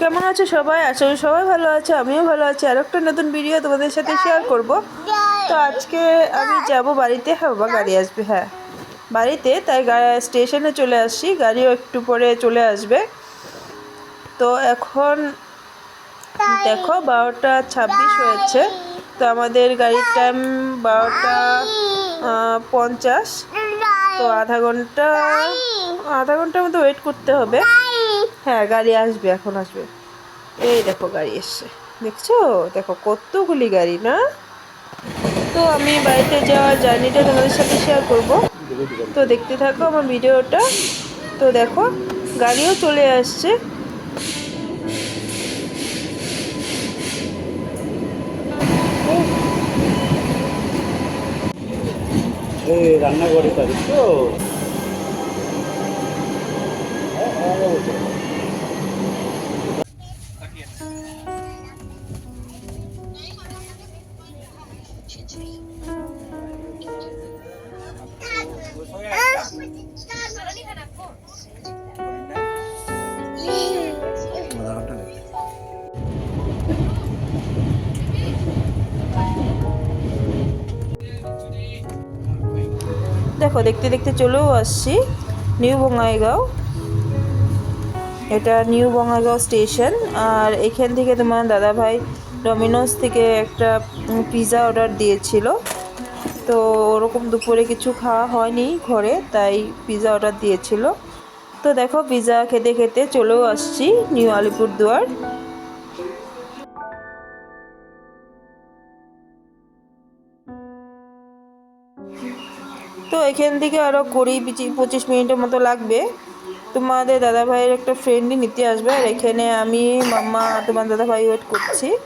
কেমন আছো সবাই? করি সবাই ভালো আছে, আমিও ভালো আছি। আর একটা নতুন ভিডিও তোমাদের সাথে শেয়ার করব। তো আজকে আমি যাব বাড়িতে। হ্যাঁ বাবা গাড়ি আসবে হ্যাঁ। বাড়িতে, তাই স্টেশনে চলে আসছি। গাড়িও একটু পরে চলে আসবে। তো এখন দেখো, বারোটা ছাব্বিশ হয়েছে। তো আমাদের গাড়ির টাইম বারোটা পঞ্চাশ। তো আধা ঘণ্টা, আধা ঘণ্টার মতো ওয়েট করতে হবে। হ্যাঁ গাড়ি আসবে, এখন আসবে। এই দেখো গাড়ি এসছে। দেখছ? দেখো কতগুলি গাড়ি, না? তো আমি বাড়িতে যাওয়ার জার্নিটা তোমাদের সাথে শেয়ার করব। তো দেখতে থাকো আমার ভিডিওটা। তো দেখো, গাড়িও চলে আসছে। রান্নাঘরে তারিখ তো দেখো, দেখতে দেখতে চলেও আসছি। নিউ বঙ্গাইগাঁও। এটা নিউ বঙ্গাইগাঁও স্টেশন। আর এখান থেকে তোমার দাদাভাই ডমিনোস থেকে একটা পিৎজা অর্ডার দিয়েছিল। তো ওরকম দুপুরে কিছু খাওয়া হয়নি ঘরে, তাই পিৎজা অর্ডার দিয়েছিল। তো দেখো পিৎজা খেতে খেতে চলেও আসছি নিউ আলিপুরদুয়ার। তো এখান থেকে আরও কুড়ি পিচি- পঁচিশ মিনিটের মতো লাগবে। তোমাদের দাদা ভাইয়ের একটা ফ্রেন্ডই নিতে আসবে, আর এখানে আমি, মাম্মা, তোমার দাদা ভাই ওয়েট করছি।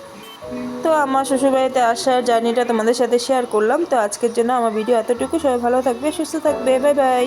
তো আমার শ্বশুরবাড়িতে আসার জার্নিটা তোমাদের সাথে শেয়ার করলাম। তো আজকের জন্য আমার ভিডিও এতটুকু। সবাই ভালো থাকবে, সুস্থ থাকবে। Bye bye